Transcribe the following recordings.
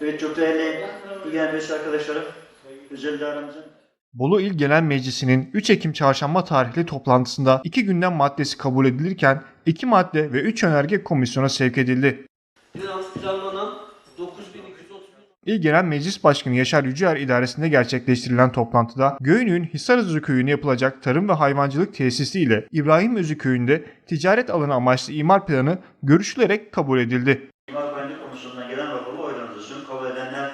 Evet çok değerli Meclisi arkadaşlarım. Özel aramızın Bolu İl Genel Meclisi'nin 3 Ekim çarşamba tarihli toplantısında 2 gündem maddesi kabul edilirken 2 madde ve 3 önerge komisyona sevk edildi. Finans planlanan 9230 İl Genel Meclis Başkanı Yaşar Yüceer idaresinde gerçekleştirilen toplantıda Göynük'ün Hisarözü köyüne yapılacak tarım ve hayvancılık tesisi ile İbrahim Özü köyünde ticaret alanı amaçlı imar planı görüşülerek kabul edildi. İmar Güvenlik Komisyonu'ndan gelen raporu oylanırsın. Kabul edenler,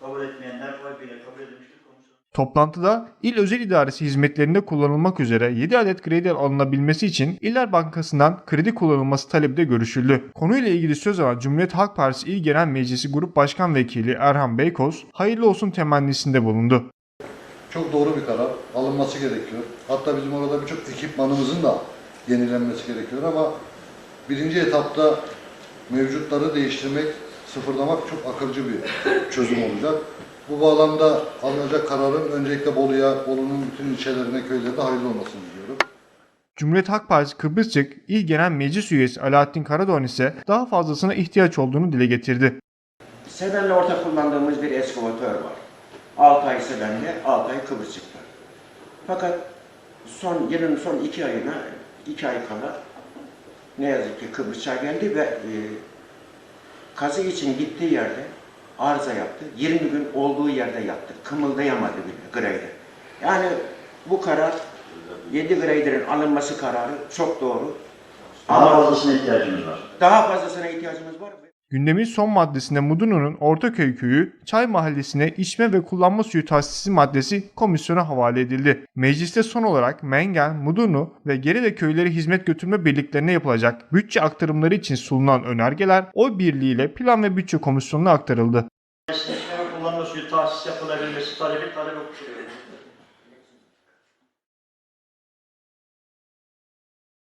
kabul etmeyenler oy bile kabul edilmiştir. Komisyon. Toplantıda il özel idaresi hizmetlerinde kullanılmak üzere 7 adet kredi alınabilmesi için İller Bankası'ndan kredi kullanılması talebi de görüşüldü. Konuyla ilgili söz alan Cumhuriyet Halk Partisi İl Genel Meclisi Grup Başkan Vekili Erhan Beykoz, hayırlı olsun temennisinde bulundu. Çok doğru bir karar. Alınması gerekiyor. Hatta bizim orada birçok ekipmanımızın da yenilenmesi gerekiyor ama birinci etapta mevcutları değiştirmek, sıfırlamak çok akılcı bir çözüm olacak. Bu bağlamda alınacak kararın öncelikle Bolu'ya, Bolu'nun bütün ilçelerine, köylerine hayırlı olmasını diliyorum. Cumhuriyet Halk Partisi Kıbrısçık İl Genel Meclis Üyesi Alaaddin Karadoğan ise daha fazlasına ihtiyaç olduğunu dile getirdi. Seven'le ortak kullandığımız bir eskavatör var. 6 ay Seven'le, 6 ay Kıbrısçık'ta. Fakat son yılın son iki ayına, iki ay kala ne yazık ki Kıbrıs'a geldi ve e, kazı için gittiği yerde arıza yaptı. 20 gün olduğu yerde yattı. Kımıldayamadı bile greyder. Yani bu karar 7 greyderin alınması kararı çok doğru. Daha fazlasına ihtiyacımız var. daha fazlasına ihtiyacımız var. Gündemin son maddesinde Mudunu'nun Ortaköy Köyü, Çay Mahallesi'ne içme ve kullanma suyu tahsisi maddesi komisyona havale edildi. Mecliste son olarak Mengen, Mudunu ve Geride köyleri hizmet götürme birliklerine yapılacak bütçe aktarımları için sunulan önergeler oy birliğiyle Plan ve Bütçe Komisyonu'na aktarıldı. İçme ve kullanma suyu tahsis yapılabilmesi talebi talep okuşuyor.